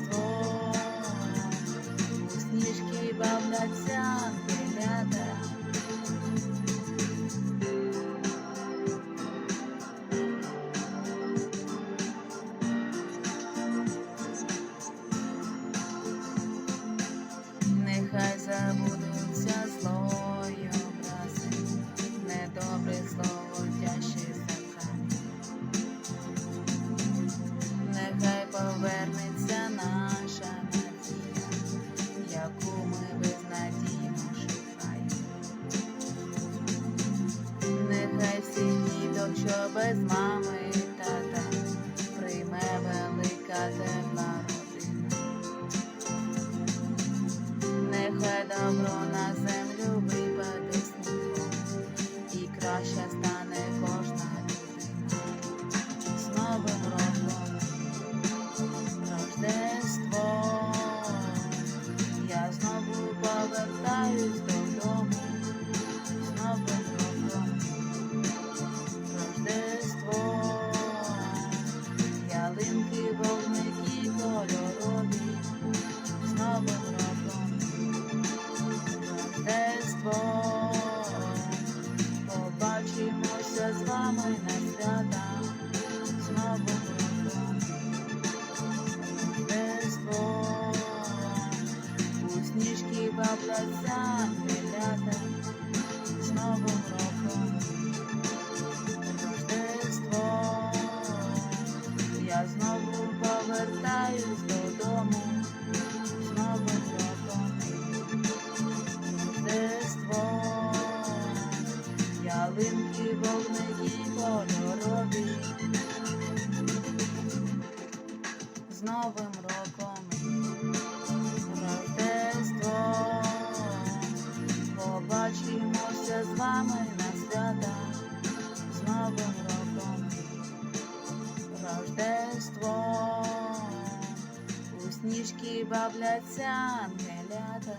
Christ. що без мами і тата прийме велика земна родина. Нехай добро на землю випаде снігом, і краще стане кожна людина. З новим роком Рождество я знову повертаюсь до. доріжки баблять ребята, З новим роком. які бабляться ангелята.